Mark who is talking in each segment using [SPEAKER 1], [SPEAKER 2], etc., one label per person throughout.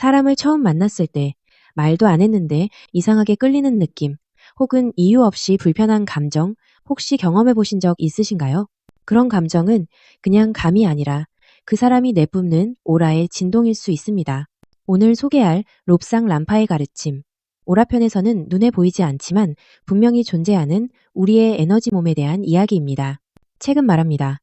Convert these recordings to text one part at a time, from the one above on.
[SPEAKER 1] 사람을 처음 만났을 때 말도 안 했는데 이상하게 끌리는 느낌, 혹은 이유 없이 불편한 감정, 혹시 경험해 보신 적 있으신가요? 그런 감정은 그냥 감이 아니라 그 사람이 내뿜는 오라의 진동일 수 있습니다. 오늘 소개할 롭상 람파의 가르침. 오라편에서는 눈에 보이지 않지만 분명히 존재하는 우리의 에너지 몸에 대한 이야기입니다. 책은 말합니다.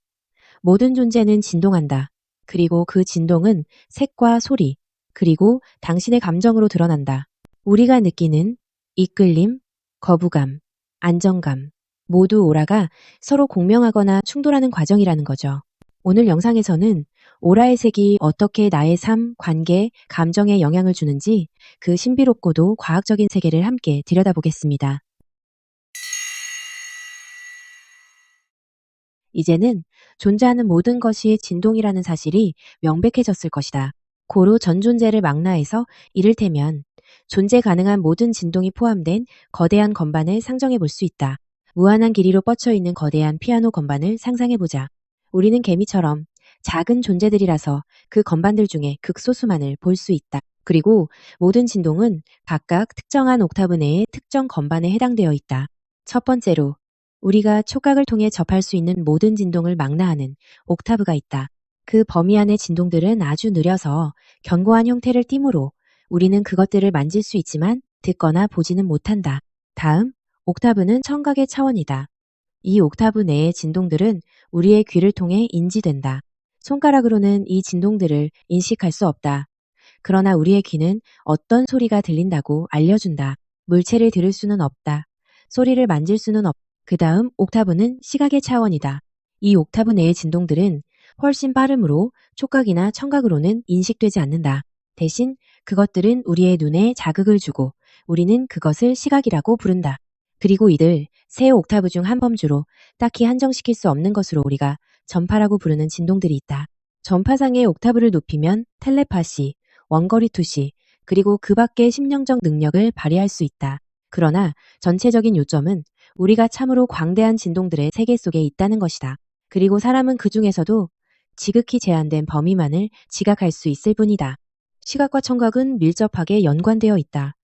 [SPEAKER 1] 모든 존재는 진동한다. 그리고 그 진동은 색과 소리, 그리고 당신의 감정으로 드러난다. 우리가 느끼는 이끌림, 거부감, 안정감, 모두 오라가 서로 공명하거나 충돌하는 과정이라는 거죠. 오늘 영상에서는 오라의 색이 어떻게 나의 삶, 관계, 감정에 영향을 주는지 그 신비롭고도 과학적인 세계를 함께 들여다보겠습니다. 이제는 존재하는 모든 것이 진동이라는 사실이 명백해졌을 것이다. 고로 전 존재를 망라해서 이를테면 존재 가능한 모든 진동이 포함된 거대한 건반을 상정해 볼 수 있다. 무한한 길이로 뻗쳐 있는 거대한 피아노 건반을 상상해 보자. 우리는 개미처럼 작은 존재들이라서 그 건반들 중에 극소수만을 볼 수 있다. 그리고 모든 진동은 각각 특정한 옥타브 내의 특정 건반에 해당되어 있다. 첫 번째로 우리가 촉각을 통해 접할 수 있는 모든 진동을 망라하는 옥타브가 있다. 그 범위 안의 진동들은 아주 느려서 견고한 형태를 띠므로 우리는 그것들을 만질 수 있지만 듣거나 보지는 못한다. 다음, 옥타브는 청각의 차원이다. 이 옥타브 내의 진동들은 우리의 귀를 통해 인지된다. 손가락으로는 이 진동들을 인식할 수 없다. 그러나 우리의 귀는 어떤 소리가 들린다고 알려준다. 물체를 들을 수는 없다. 소리를 만질 수는 없. 그 다음 옥타브는 시각의 차원이다. 이 옥타브 내의 진동들은 훨씬 빠르므로 촉각이나 청각으로는 인식되지 않는다. 대신 그것들은 우리의 눈에 자극을 주고 우리는 그것을 시각이라고 부른다. 그리고 이들 세 옥타브 중 한 범주로 딱히 한정시킬 수 없는 것으로 우리가 전파라고 부르는 진동들이 있다. 전파상의 옥타브를 높이면 텔레파시, 원거리 투시, 그리고 그 밖의 심령적 능력을 발휘할 수 있다. 그러나 전체적인 요점은 우리가 참으로 광대한 진동들의 세계 속에 있다는 것이다. 그리고 사람은 그 중에서도 지극히 제한된 범위만을 지각할 수 있을 뿐이다. 시각과 청각은 밀접하게 연관되어 있다.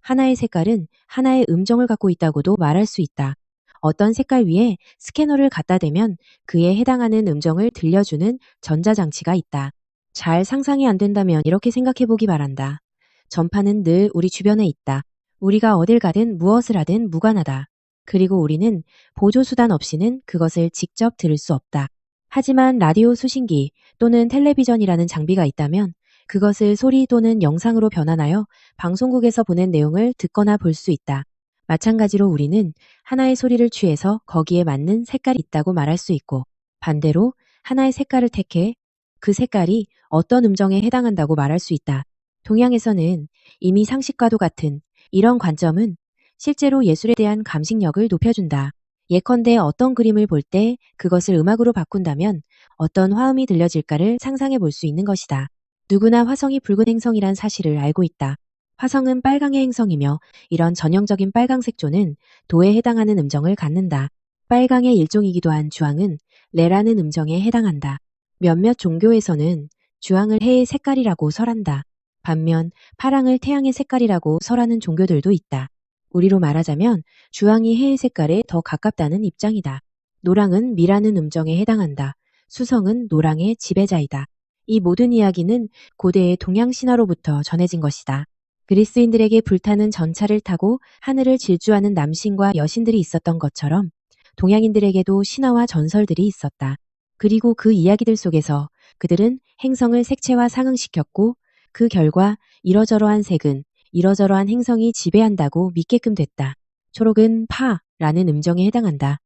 [SPEAKER 1] 하나의 색깔은 하나의 음정을 갖고 있다고도 말할 수 있다. 어떤 색깔 위에 스캐너를 갖다 대면 그에 해당하는 음정을 들려주는 전자장치가 있다. 잘 상상이 안 된다면 이렇게 생각해 보기 바란다. 전파는 늘 우리 주변에 있다. 우리가 어딜 가든 무엇을 하든 무관하다. 그리고 우리는 보조수단 없이는 그것을 직접 들을 수 없다. 하지만 라디오 수신기 또는 텔레비전이라는 장비가 있다면 그것을 소리 또는 영상으로 변환하여 방송국에서 보낸 내용을 듣거나 볼 수 있다. 마찬가지로 우리는 하나의 소리를 취해서 거기에 맞는 색깔이 있다고 말할 수 있고 반대로 하나의 색깔을 택해 그 색깔이 어떤 음정에 해당한다고 말할 수 있다. 동양에서는 이미 상식과도 같은 이런 관점은 실제로 예술에 대한 감식력을 높여준다. 예컨대 어떤 그림을 볼 때 그것을 음악으로 바꾼다면 어떤 화음이 들려질까를 상상해 볼 수 있는 것이다. 누구나 화성이 붉은 행성이란 사실을 알고 있다. 화성은 빨강의 행성이며 이런 전형적인 빨강색조는 도에 해당하는 음정을 갖는다. 빨강의 일종이기도 한 주황은 레라는 음정에 해당한다. 몇몇 종교에서는 주황을 해의 색깔이라고 설한다. 반면 파랑을 태양의 색깔이라고 설하는 종교들도 있다. 우리로 말하자면 주황이 해의 색깔에 더 가깝다는 입장이다. 노랑은 미라는 음정에 해당한다. 수성은 노랑의 지배자이다. 이 모든 이야기는 고대의 동양 신화로부터 전해진 것이다. 그리스인들에게 불타는 전차를 타고 하늘을 질주하는 남신과 여신들이 있었던 것처럼 동양인들에게도 신화와 전설들이 있었다. 그리고 그 이야기들 속에서 그들은 행성을 색채와 상응시켰고 그 결과 이러저러한 색은 이러저러한 행성이 지배한다고 믿게끔 됐다. 초록은 파라는 음정에 해당한다.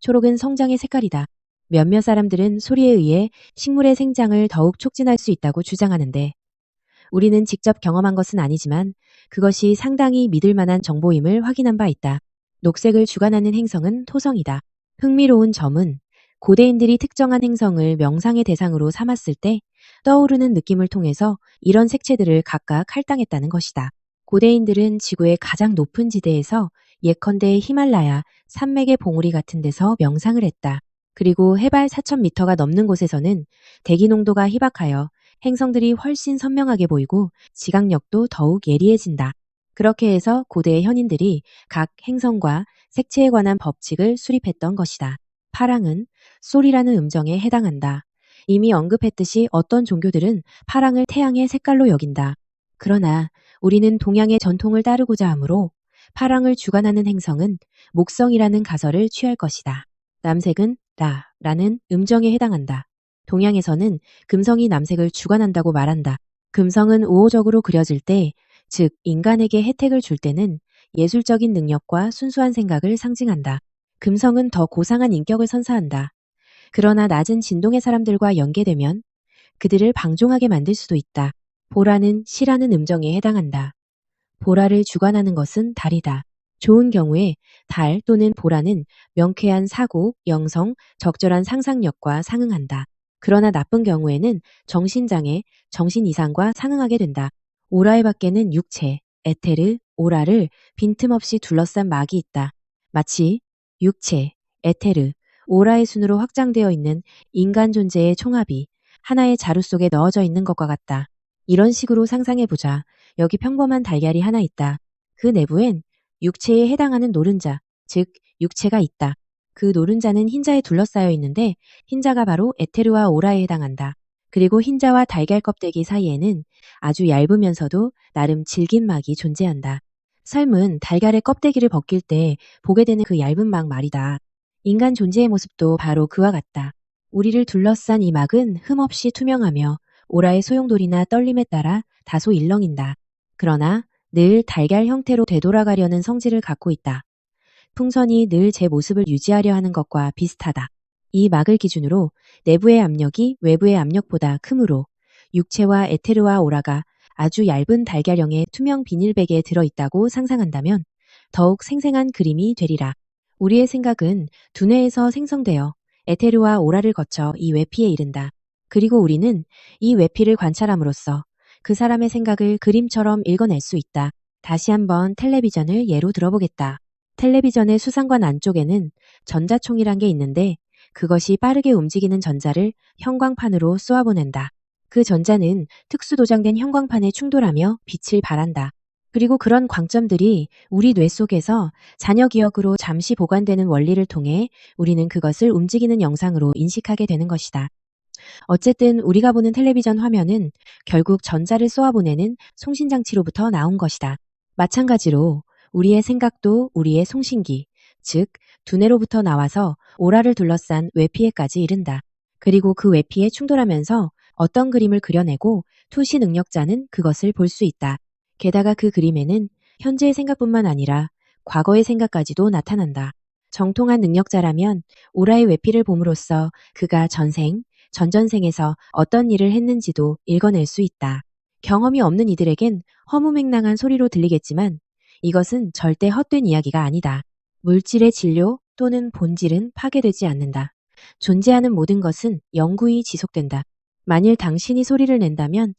[SPEAKER 1] 초록은 성장의 색깔이다. 몇몇 사람들은 소리에 의해 식물의 생장을 더욱 촉진할 수 있다고 주장하는데 우리는 직접 경험한 것은 아니지만 그것이 상당히 믿을 만한 정보임을 확인한 바 있다. 녹색을 주관하는 행성은 토성이다. 흥미로운 점은 고대인들이 특정한 행성을 명상의 대상으로 삼았을 때 떠오르는 느낌을 통해서 이런 색채들을 각각 할당했다는 것이다. 고대인들은 지구의 가장 높은 지대에서 예컨대 히말라야, 산맥의 봉우리 같은 데서 명상을 했다. 그리고 해발 4,000m가 넘는 곳에서는 대기 농도가 희박하여 행성들이 훨씬 선명하게 보이고 지각력도 더욱 예리해진다. 그렇게 해서 고대의 현인들이 각 행성과 색채에 관한 법칙을 수립했던 것이다. 파랑은 솔이라는 음정에 해당한다. 이미 언급했듯이 어떤 종교들은 파랑을 태양의 색깔로 여긴다. 그러나 우리는 동양의 전통을 따르고자 하므로 파랑을 주관하는 행성은 목성이라는 가설을 취할 것이다. 남색은 라 라는 음정에 해당한다. 동양에서는 금성이 남색을 주관한다고 말한다. 금성은 우호적으로 그려질 때, 즉 인간에게 혜택을 줄 때는 예술적인 능력과 순수한 생각을 상징한다. 금성은 더 고상한 인격을 선사한다. 그러나 낮은 진동의 사람들과 연계되면 그들을 방종하게 만들 수도 있다. 보라는 시라는 음정에 해당한다. 보라를 주관하는 것은 달이다. 좋은 경우에 달 또는 보라는 명쾌한 사고, 영성, 적절한 상상력과 상응한다. 그러나 나쁜 경우에는 정신장애, 정신 이상과 상응하게 된다. 오라의 밖에는 육체, 에테르, 오라를 빈틈없이 둘러싼 막이 있다. 마치 육체, 에테르, 오라의 순으로 확장되어 있는 인간 존재의 총합이 하나의 자루 속에 넣어져 있는 것과 같다. 이런 식으로 상상해보자. 여기 평범한 달걀이 하나 있다. 그 내부엔 육체에 해당하는 노른자, 즉 육체가 있다. 그 노른자는 흰자에 둘러싸여 있는데 흰자가 바로 에테르와 오라에 해당한다. 그리고 흰자와 달걀 껍데기 사이에는 아주 얇으면서도 나름 질긴 막이 존재한다. 삶은 달걀의 껍데기를 벗길 때 보게 되는 그 얇은 막 말이다. 인간 존재의 모습도 바로 그와 같다. 우리를 둘러싼 이 막은 흠없이 투명하며 오라의 소용돌이나 떨림에 따라 다소 일렁인다. 그러나 늘 달걀 형태로 되돌아가려는 성질을 갖고 있다. 풍선이 늘 제 모습을 유지하려 하는 것과 비슷하다. 이 막을 기준으로 내부의 압력이 외부의 압력보다 크므로 육체와 에테르와 오라가 아주 얇은 달걀형의 투명 비닐백에 들어있다고 상상한다면 더욱 생생한 그림이 되리라. 우리의 생각은 두뇌에서 생성되어 에테르와 오라를 거쳐 이 외피에 이른다. 그리고 우리는 이 외피를 관찰함으로써 그 사람의 생각을 그림처럼 읽어낼 수 있다. 다시 한번 텔레비전을 예로 들어보겠다. 텔레비전의 수상관 안쪽에는 전자총이란 게 있는데 그것이 빠르게 움직이는 전자를 형광판으로 쏘아보낸다. 그 전자는 특수 도장된 형광판에 충돌하며 빛을 발한다. 그리고 그런 광점들이 우리 뇌 속에서 잔여 기억으로 잠시 보관되는 원리를 통해 우리는 그것을 움직이는 영상으로 인식하게 되는 것이다. 어쨌든 우리가 보는 텔레비전 화면은 결국 전자를 쏘아보내는 송신장치로부터 나온 것이다. 마찬가지로 우리의 생각도 우리의 송신기, 즉 두뇌로부터 나와서 오라를 둘러싼 외피에까지 이른다. 그리고 그 외피에 충돌하면서 어떤 그림을 그려내고 투시 능력자는 그것을 볼 수 있다. 게다가 그 그림에는 현재의 생각뿐만 아니라 과거의 생각까지도 나타난다. 정통한 능력자라면 오라의 외피를 봄으로써 그가 전생, 전전생에서 어떤 일을 했는지도 읽어낼 수 있다. 경험이 없는 이들에겐 허무맹랑한 소리로 들리겠지만 이것은 절대 헛된 이야기가 아니다. 물질의 진료 또는 본질은 파괴되지 않는다. 존재하는 모든 것은 영구히 지속된다. 만일 당신이 소리를 낸다면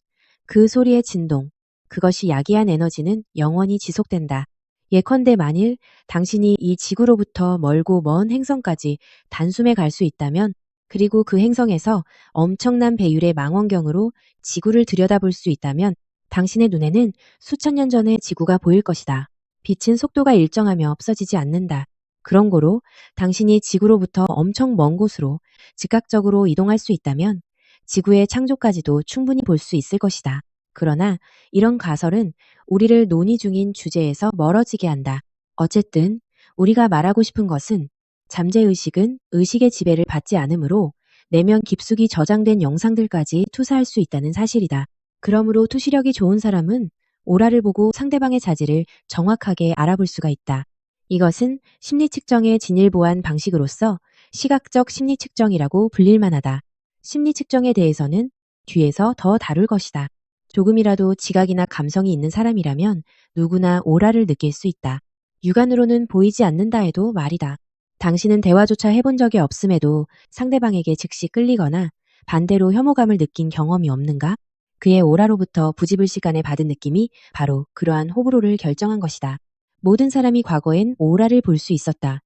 [SPEAKER 1] 그 소리의 진동, 그것이 야기한 에너지는 영원히 지속된다. 예컨대 만일 당신이 이 지구로부터 멀고 먼 행성까지 단숨에 갈 수 있다면 그리고 그 행성에서 엄청난 배율의 망원경으로 지구를 들여다볼 수 있다면 당신의 눈에는 수천 년 전의 지구가 보일 것이다. 빛은 속도가 일정하며 없어지지 않는다. 그런 거로 당신이 지구로부터 엄청 먼 곳으로 즉각적으로 이동할 수 있다면 지구의 창조까지도 충분히 볼 수 있을 것이다. 그러나 이런 가설은 우리를 논의 중인 주제에서 멀어지게 한다. 어쨌든 우리가 말하고 싶은 것은 잠재의식은 의식의 지배를 받지 않으므로 내면 깊숙이 저장된 영상들까지 투사할 수 있다는 사실이다. 그러므로 투시력이 좋은 사람은 오라를 보고 상대방의 자질을 정확하게 알아볼 수가 있다. 이것은 심리 측정의 진일보한 방식으로서 시각적 심리 측정이라고 불릴 만하다. 심리 측정에 대해서는 뒤에서 더 다룰 것이다. 조금이라도 지각이나 감성이 있는 사람이라면 누구나 오라를 느낄 수 있다. 육안으로는 보이지 않는다 해도 말이다. 당신은 대화조차 해본 적이 없음에도 상대방에게 즉시 끌리거나 반대로 혐오감을 느낀 경험이 없는가? 그의 오라로부터 부집을 시간에 받은 느낌이 바로 그러한 호불호를 결정한 것이다. 모든 사람이 과거엔 오라를 볼 수 있었다.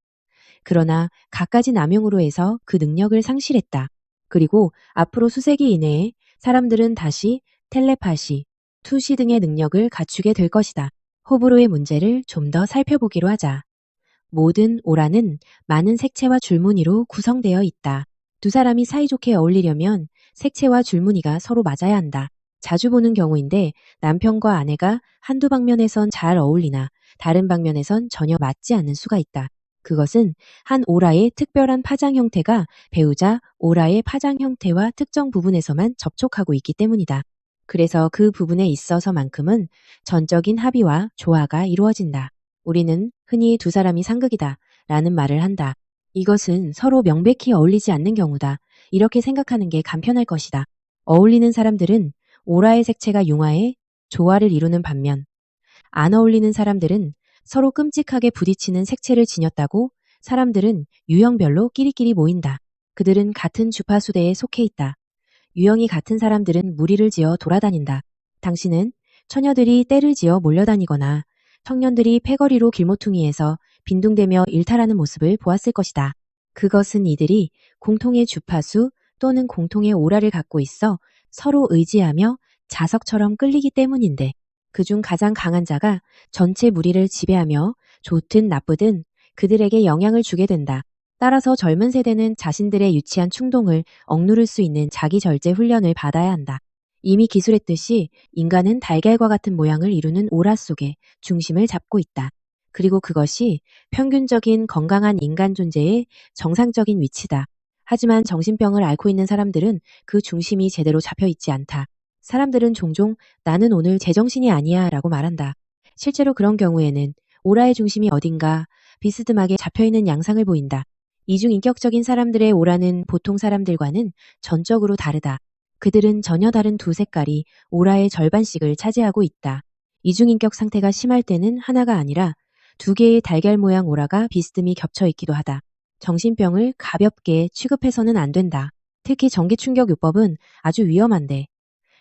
[SPEAKER 1] 그러나 갖가지 남용으로 해서 그 능력을 상실했다. 그리고 앞으로 수세기 이내에 사람들은 다시 텔레파시, 투시 등의 능력을 갖추게 될 것이다. 호불호의 문제를 좀 더 살펴보기로 하자. 모든 오라는 많은 색채와 줄무늬로 구성되어 있다. 두 사람이 사이좋게 어울리려면 색채와 줄무늬가 서로 맞아야 한다. 자주 보는 경우인데 남편과 아내가 한두 방면에선 잘 어울리나 다른 방면에선 전혀 맞지 않는 수가 있다. 그것은 한 오라의 특별한 파장 형태가 배우자 오라의 파장 형태와 특정 부분에서만 접촉하고 있기 때문이다. 그래서 그 부분에 있어서만큼은 전적인 합의와 조화가 이루어진다. 우리는 흔히 두 사람이 상극이다 라는 말을 한다. 이것은 서로 명백히 어울리지 않는 경우다. 이렇게 생각하는 게 간편할 것이다. 어울리는 사람들은 오라의 색채가 융화해 조화를 이루는 반면 안 어울리는 사람들은 서로 끔찍하게 부딪히는 색채를 지녔다고 사람들은 유형별로 끼리끼리 모인다. 그들은 같은 주파수대에 속해 있다. 유형이 같은 사람들은 무리를 지어 돌아다닌다. 당신은 처녀들이 떼를 지어 몰려다니거나 청년들이 패거리로 길모퉁이에서 빈둥대며 일탈하는 모습을 보았을 것이다. 그것은 이들이 공통의 주파수 또는 공통의 오라를 갖고 있어 서로 의지하며 자석처럼 끌리기 때문인데 그중 가장 강한 자가 전체 무리를 지배하며 좋든 나쁘든 그들에게 영향을 주게 된다. 따라서 젊은 세대는 자신들의 유치한 충동을 억누를 수 있는 자기 절제 훈련을 받아야 한다. 이미 기술했듯이 인간은 달걀과 같은 모양을 이루는 오라 속에 중심을 잡고 있다. 그리고 그것이 평균적인 건강한 인간 존재의 정상적인 위치다. 하지만 정신병을 앓고 있는 사람들은 그 중심이 제대로 잡혀 있지 않다. 사람들은 종종 나는 오늘 제정신이 아니야 라고 말한다. 실제로 그런 경우에는 오라의 중심이 어딘가 비스듬하게 잡혀있는 양상을 보인다. 이중인격적인 사람들의 오라는 보통 사람들과는 전적으로 다르다. 그들은 전혀 다른 두 색깔이 오라의 절반씩을 차지하고 있다. 이중인격 상태가 심할 때는 하나가 아니라 두 개의 달걀 모양 오라가 비스듬히 겹쳐 있기도 하다. 정신병을 가볍게 취급해서는 안 된다. 특히 전기충격요법은 아주 위험한데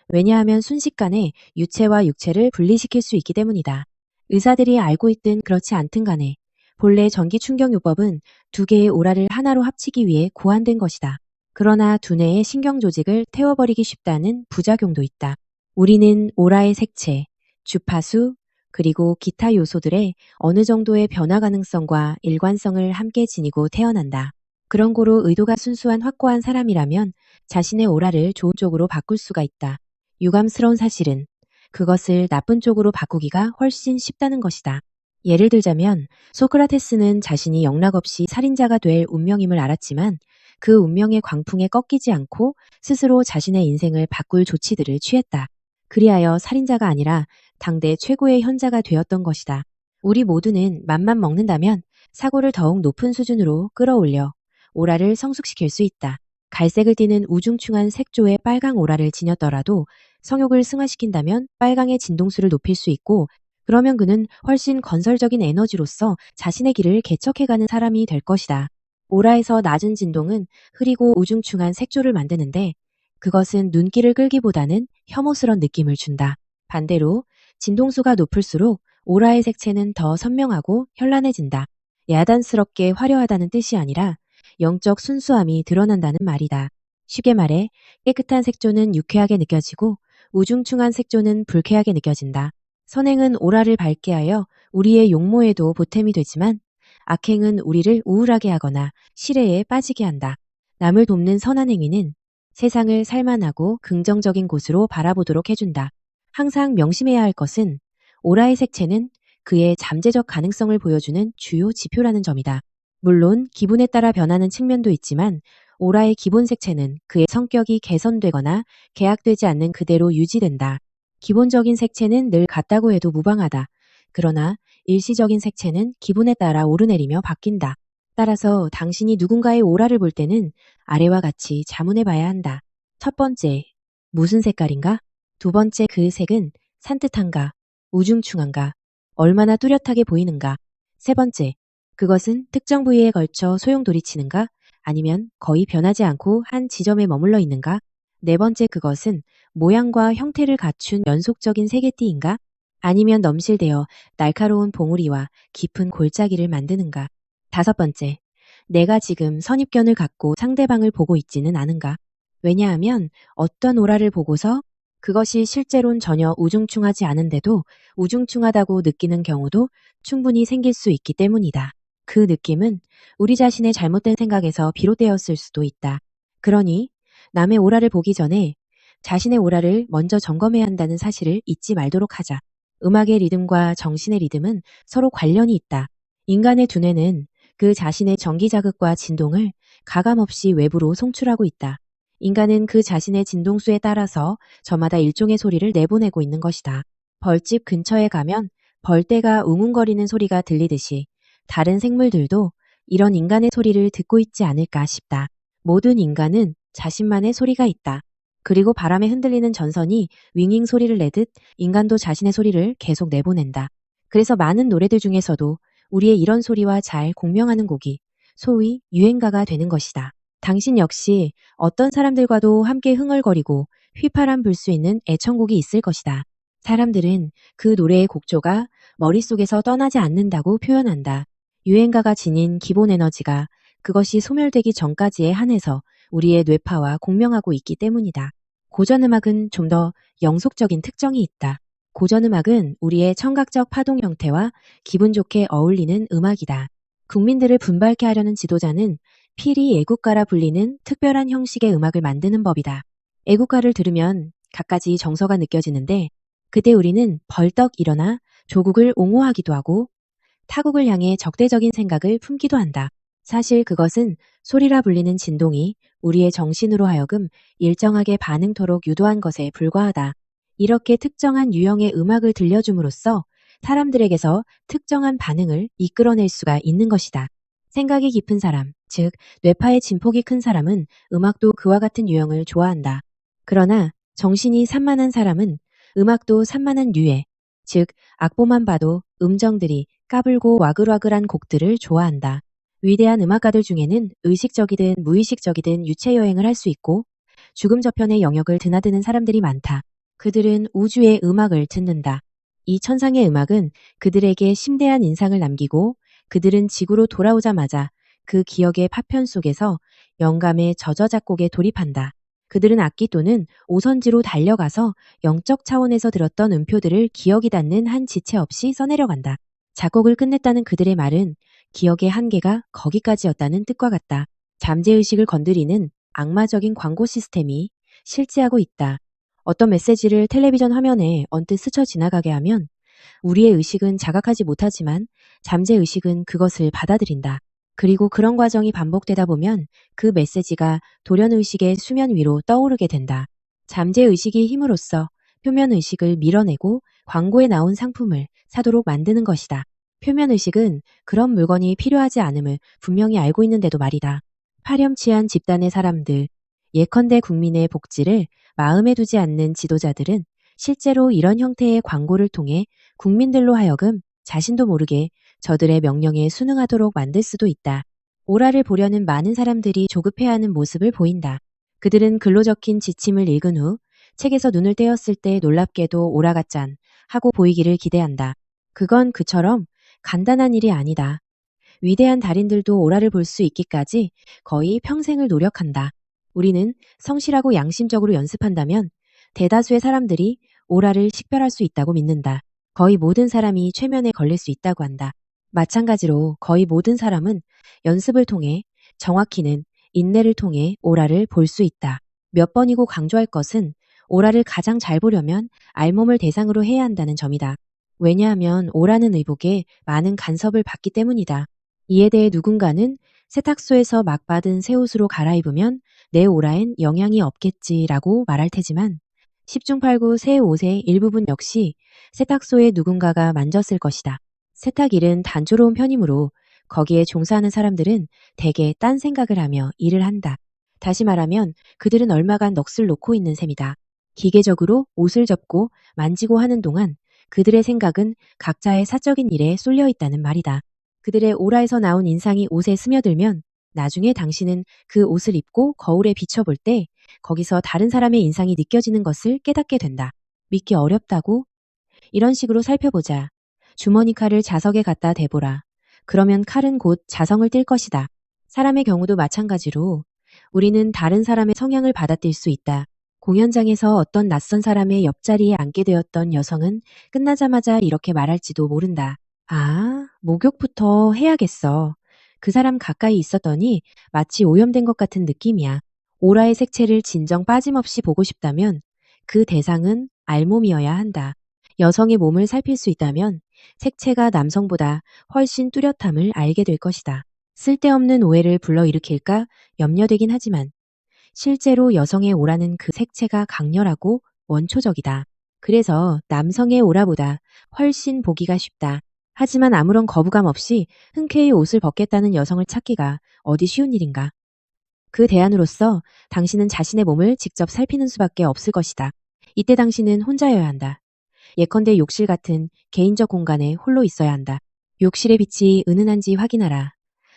[SPEAKER 1] 왜냐하면 순식간에 유체와 육체를 분리시킬 수 있기 때문이다. 의사들이 알고 있든 그렇지 않든 간에 본래 전기충격요법은 두 개의 오라를 하나로 합치기 위해 고안된 것이다. 그러나 두뇌의 신경 조직을 태워버리기 쉽다는 부작용도 있다. 우리는 오라의 색채, 주파수, 그리고 기타 요소들의 어느 정도의 변화 가능성과 일관성을 함께 지니고 태어난다. 그런 고로 의도가 순수한 확고한 사람이라면 자신의 오라를 좋은 쪽으로 바꿀 수가 있다. 유감스러운 사실은 그것을 나쁜 쪽으로 바꾸기가 훨씬 쉽다는 것이다. 예를 들자면 소크라테스는 자신이 영락 없이 살인자가 될 운명임을 알았지만 그 운명의 광풍에 꺾이지 않고 스스로 자신의 인생을 바꿀 조치들을 취했다. 그리하여 살인자가 아니라 당대 최고의 현자가 되었던 것이다. 우리 모두는 맘만 먹는다면 사고를 더욱 높은 수준으로 끌어올려 오라를 성숙시킬 수 있다. 갈색을 띠는 우중충한 색조의 빨강 오라를 지녔더라도 성욕을 승화시킨다면 빨강의 진동수를 높일 수 있고 그러면 그는 훨씬 건설적인 에너지로서 자신의 길을 개척해가는 사람이 될 것이다. 오라에서 낮은 진동은 흐리고 우중충한 색조를 만드는데 그것은 눈길을 끌기보다는 혐오스런 느낌을 준다. 반대로 진동수가 높을수록 오라의 색채는 더 선명하고 현란해진다. 야단스럽게 화려하다는 뜻이 아니라 영적 순수함이 드러난다는 말이다. 쉽게 말해 깨끗한 색조는 유쾌하게 느껴지고 우중충한 색조는 불쾌하게 느껴진다. 선행은 오라를 밝게 하여 우리의 용모에도 보탬이 되지만 악행은 우리를 우울하게 하거나 실해에 빠지게 한다. 남을 돕는 선한 행위는 세상을 살만하고 긍정적인 곳으로 바라보도록 해준다. 항상 명심해야 할 것은 오라의 색채는 그의 잠재적 가능성을 보여주는 주요 지표라는 점이다. 물론 기분에 따라 변하는 측면도 있지만 오라의 기본 색채는 그의 성격이 개선되거나 계약되지 않는 그대로 유지된다. 기본적인 색채는 늘 같다고 해도 무방하다. 그러나 일시적인 색채는 기분에 따라 오르내리며 바뀐다. 따라서 당신이 누군가의 오라를 볼 때는 아래와 같이 자문해 봐야 한다. 첫 번째, 무슨 색깔인가? 두 번째, 그 색은 산뜻한가? 우중충한가? 얼마나 뚜렷하게 보이는가? 세 번째, 그것은 특정 부위에 걸쳐 소용돌이치는가? 아니면 거의 변하지 않고 한 지점에 머물러 있는가? 네 번째 그것은 모양과 형태를 갖춘 연속적인 세계띠인가? 아니면 넘실대어 날카로운 봉우리와 깊은 골짜기를 만드는가? 다섯 번째, 내가 지금 선입견을 갖고 상대방을 보고 있지는 않은가? 왜냐하면 어떤 오라를 보고서 그것이 실제론 전혀 우중충하지 않은데도 우중충하다고 느끼는 경우도 충분히 생길 수 있기 때문이다. 그 느낌은 우리 자신의 잘못된 생각에서 비롯되었을 수도 있다. 그러니 남의 오라를 보기 전에 자신의 오라를 먼저 점검해야 한다는 사실을 잊지 말도록 하자. 음악의 리듬과 정신의 리듬은 서로 관련이 있다. 인간의 두뇌는 그 자신의 전기 자극과 진동을 가감 없이 외부로 송출하고 있다. 인간은 그 자신의 진동수에 따라서 저마다 일종의 소리를 내보내고 있는 것이다. 벌집 근처에 가면 벌떼가 웅웅거리는 소리가 들리듯이 다른 생물들도 이런 인간의 소리를 듣고 있지 않을까 싶다. 모든 인간은 자신만의 소리가 있다. 그리고 바람에 흔들리는 전선이 윙윙 소리를 내듯 인간도 자신의 소리를 계속 내보낸다. 그래서 많은 노래들 중에서도 우리의 이런 소리와 잘 공명하는 곡이 소위 유행가가 되는 것이다. 당신 역시 어떤 사람들과도 함께 흥얼거리고 휘파람 불 수 있는 애청곡이 있을 것이다. 사람들은 그 노래의 곡조가 머릿속에서 떠나지 않는다고 표현한다. 유행가가 지닌 기본 에너지가 그것이 소멸되기 전까지에 한해서 우리의 뇌파와 공명하고 있기 때문이다. 고전음악은 좀 더 영속적인 특정이 있다. 고전음악은 우리의 청각적 파동 형태와 기분 좋게 어울리는 음악이다. 국민들을 분발케 하려는 지도자는 필히 애국가라 불리는 특별한 형식의 음악을 만드는 법이다. 애국가를 들으면 갖가지 정서가 느껴지는데 그때 우리는 벌떡 일어나 조국을 옹호하기도 하고 타국을 향해 적대적인 생각을 품기도 한다. 사실 그것은 소리라 불리는 진동이 우리의 정신으로 하여금 일정하게 반응토록 유도한 것에 불과하다. 이렇게 특정한 유형의 음악을 들려줌으로써 사람들에게서 특정한 반응을 이끌어낼 수가 있는 것이다. 생각이 깊은 사람, 즉 뇌파의 진폭이 큰 사람은 음악도 그와 같은 유형을 좋아한다. 그러나 정신이 산만한 사람은 음악도 산만한 류의, 즉 악보만 봐도 음정들이 까불고 와글와글한 곡들을 좋아한다. 위대한 음악가들 중에는 의식적이든 무의식적이든 유체 여행을 할 수 있고 죽음 저편의 영역을 드나드는 사람들이 많다. 그들은 우주의 음악을 듣는다. 이 천상의 음악은 그들에게 심대한 인상을 남기고 그들은 지구로 돌아오자마자 그 기억의 파편 속에서 영감의 저저 작곡에 돌입한다. 그들은 악기 또는 오선지로 달려가서 영적 차원에서 들었던 음표들을 기억이 닿는 한 지체 없이 써내려간다. 작곡을 끝냈다는 그들의 말은 기억의 한계가 거기까지였다는 뜻과 같다. 잠재의식을 건드리는 악마적인 광고 시스템이 실제하고 있다. 어떤 메시지를 텔레비전 화면에 언뜻 스쳐 지나가게 하면 우리의 의식은 자각하지 못하지만 잠재의식은 그것을 받아들인다. 그리고 그런 과정이 반복되다 보면 그 메시지가 돌연의식의 수면 위로 떠오르게 된다. 잠재의식이 힘으로써 표면의식을 밀어내고 광고에 나온 상품을 사도록 만드는 것이다. 표면의식은 그런 물건이 필요하지 않음을 분명히 알고 있는데도 말이다. 파렴치한 집단의 사람들, 예컨대 국민의 복지를 마음에 두지 않는 지도자들은 실제로 이런 형태의 광고를 통해 국민들로 하여금 자신도 모르게 저들의 명령에 순응하도록 만들 수도 있다. 오라를 보려는 많은 사람들이 조급해하는 모습을 보인다. 그들은 글로 적힌 지침을 읽은 후 책에서 눈을 떼었을 때 놀랍게도 오라가 짠 하고 보이기를 기대한다. 그건 그처럼 간단한 일이 아니다. 위대한 달인들도 오라를 볼 수 있기까지 거의 평생을 노력한다. 우리는 성실하고 양심적으로 연습한다면 대다수의 사람들이 오라를 식별할 수 있다고 믿는다. 거의 모든 사람이 최면에 걸릴 수 있다고 한다. 마찬가지로 거의 모든 사람은 연습을 통해 정확히는 인내를 통해 오라를 볼 수 있다. 몇 번이고 강조할 것은 오라를 가장 잘 보려면 알몸을 대상으로 해야 한다는 점이다. 왜냐하면 오라는 의복에 많은 간섭을 받기 때문이다. 이에 대해 누군가는 세탁소에서 막 받은 새 옷으로 갈아입으면 내 오라엔 영향이 없겠지라고 말할 테지만 10중 8구 새 옷의 일부분 역시 세탁소에 누군가가 만졌을 것이다. 세탁일은 단조로운 편이므로 거기에 종사하는 사람들은 대개 딴 생각을 하며 일을 한다. 다시 말하면 그들은 얼마간 넋을 놓고 있는 셈이다. 기계적으로 옷을 접고 만지고 하는 동안 그들의 생각은 각자의 사적인 일에 쏠려 있다는 말이다. 그들의 오라에서 나온 인상이 옷에 스며들면 나중에 당신은 그 옷을 입고 거울에 비춰볼 때 거기서 다른 사람의 인상이 느껴지는 것을 깨닫게 된다. 믿기 어렵다고? 이런 식으로 살펴보자. 주머니 칼을 자석에 갖다 대보라. 그러면 칼은 곧 자성을 띨 것이다. 사람의 경우도 마찬가지로 우리는 다른 사람의 성향을 받아들일 수 있다. 공연장에서 어떤 낯선 사람의 옆자리에 앉게 되었던 여성은 끝나자마자 이렇게 말할지도 모른다. 아, 목욕부터 해야겠어. 그 사람 가까이 있었더니 마치 오염된 것 같은 느낌이야. 오라의 색채를 진정 빠짐없이 보고 싶다면 그 대상은 알몸이어야 한다. 여성의 몸을 살필 수 있다면 색채가 남성보다 훨씬 뚜렷함을 알게 될 것이다. 쓸데없는 오해를 불러일으킬까 염려되긴 하지만 실제로 여성의 오라는 그 색채가 강렬하고 원초적이다. 그래서 남성의 오라보다 훨씬 보기가 쉽다. 하지만 아무런 거부감 없이 흔쾌히 옷을 벗겠다는 여성을 찾기가 어디 쉬운 일인가. 그 대안으로서 당신은 자신의 몸을 직접 살피는 수밖에 없을 것이다. 이때 당신은 혼자여야 한다. 예컨대 욕실 같은 개인적 공간에 홀로 있어야 한다. 욕실의 빛이 은은한지 확인하라.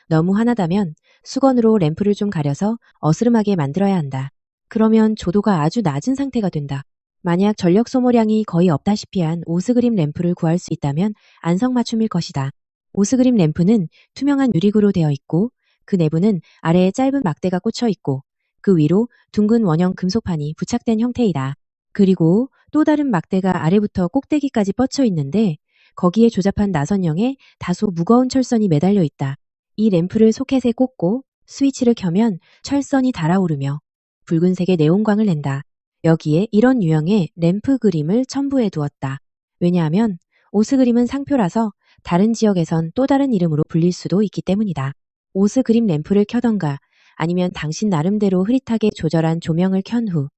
[SPEAKER 1] 너무 환하다면 수건으로 램프를 좀 가려서 어스름하게 만들어야 한다. 그러면 조도가 아주 낮은 상태가 된다. 만약 전력 소모량이 거의 없다시피 한 오스그림 램프를 구할 수 있다면 안성맞춤일 것이다. 오스그림 램프는 투명한 유리구로 되어 있고 그 내부는 아래에 짧은 막대가 꽂혀 있고 그 위로 둥근 원형 금속판이 부착된 형태이다. 그리고 또 다른 막대가 아래부터 꼭대기까지 뻗쳐 있는데 거기에 조잡한 나선형에 다소 무거운 철선이 매달려 있다. 이 램프를 소켓에 꽂고 스위치를 켜면 철선이 달아오르며 붉은색의 네온광을 낸다. 여기에 이런 유형의 램프 그림을 첨부해 두었다. 왜냐하면 오스 그림은 상표라서 다른 지역에선 또 다른 이름으로 불릴 수도 있기 때문이다. 오스 그림 램프를 켜던가 아니면 당신 나름대로 흐릿하게 조절한 조명을 켠 후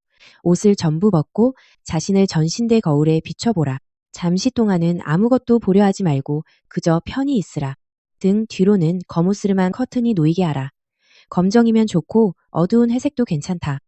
[SPEAKER 1] 옷을 전부 벗고 자신을 전신대 거울에 비춰보라. 잠시 동안은 아무것도 보려 하지 말고 그저 편히 있으라. 등 뒤로는 거무스름한 커튼이 놓이게 하라. 검정이면 좋고 어두운 회색도 괜찮다.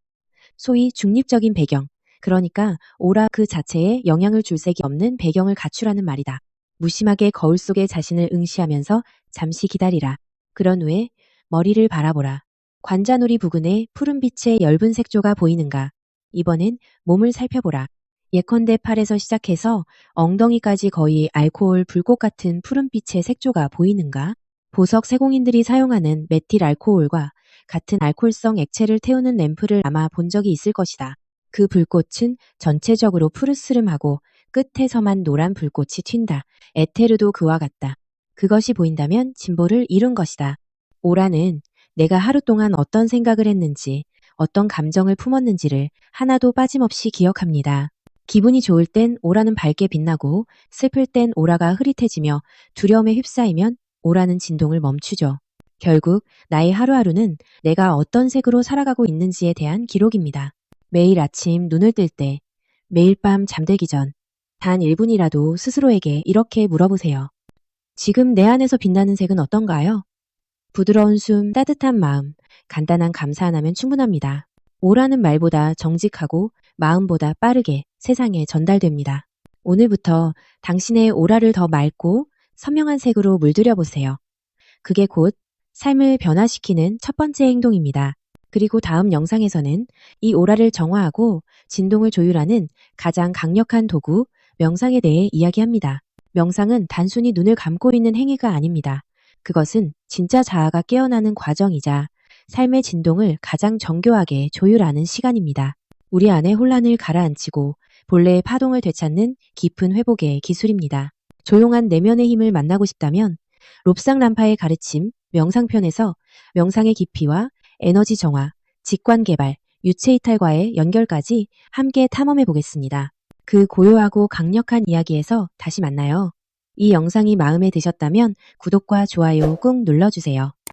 [SPEAKER 1] 소위 중립적인 배경, 그러니까 오라 그 자체에 영향을 줄 색이 없는 배경을 갖추라는 말이다. 무심하게 거울 속에 자신을 응시하면서 잠시 기다리라. 그런 후에 머리를 바라보라. 관자놀이 부근에 푸른빛의 엷은 색조가 보이는가. 이번엔 몸을 살펴보라. 예컨대 팔에서 시작해서 엉덩이까지 거의 알코올 불꽃 같은 푸른빛의 색조가 보이는가? 보석 세공인들이 사용하는 메틸 알코올과 같은 알코올성 액체를 태우는 램프를 아마 본 적이 있을 것이다. 그 불꽃은 전체적으로 푸르스름하고 끝에서만 노란 불꽃이 튄다. 에테르도 그와 같다. 그것이 보인다면 진보를 이룬 것이다. 오라는 내가 하루 동안 어떤 생각을 했는지, 어떤 감정을 품었는지를 하나도 빠짐없이 기억합니다. 기분이 좋을 땐 오라는 밝게 빛나고 슬플 땐 오라가 흐릿해지며 두려움에 휩싸이면 오라는 진동을 멈추죠. 결국 나의 하루하루는 내가 어떤 색으로 살아가고 있는지에 대한 기록입니다. 매일 아침 눈을 뜰 때, 매일 밤 잠들기 전, 단 1분이라도 스스로에게 이렇게 물어보세요. 지금 내 안에서 빛나는 색은 어떤가요? 부드러운 숨, 따뜻한 마음, 간단한 감사 하나면 충분합니다. 오라는 말보다 정직하고 마음보다 빠르게 세상에 전달됩니다. 오늘부터 당신의 오라를 더 맑고 선명한 색으로 물들여 보세요. 그게 곧 삶을 변화시키는 첫 번째 행동입니다. 그리고 다음 영상에서는 이 오라를 정화하고 진동을 조율하는 가장 강력한 도구, 명상에 대해 이야기합니다. 명상은 단순히 눈을 감고 있는 행위가 아닙니다. 그것은 진짜 자아가 깨어나는 과정이자 삶의 진동을 가장 정교하게 조율하는 시간입니다. 우리 안의 혼란을 가라앉히고 본래의 파동을 되찾는 깊은 회복의 기술입니다. 조용한 내면의 힘을 만나고 싶다면 롭상 람파의 가르침 명상편에서 명상의 깊이와 에너지 정화, 직관 개발, 유체 이탈과의 연결까지 함께 탐험해 보겠습니다. 그 고요하고 강력한 이야기에서 다시 만나요. 이 영상이 마음에 드셨다면 구독과 좋아요 꾹 눌러주세요.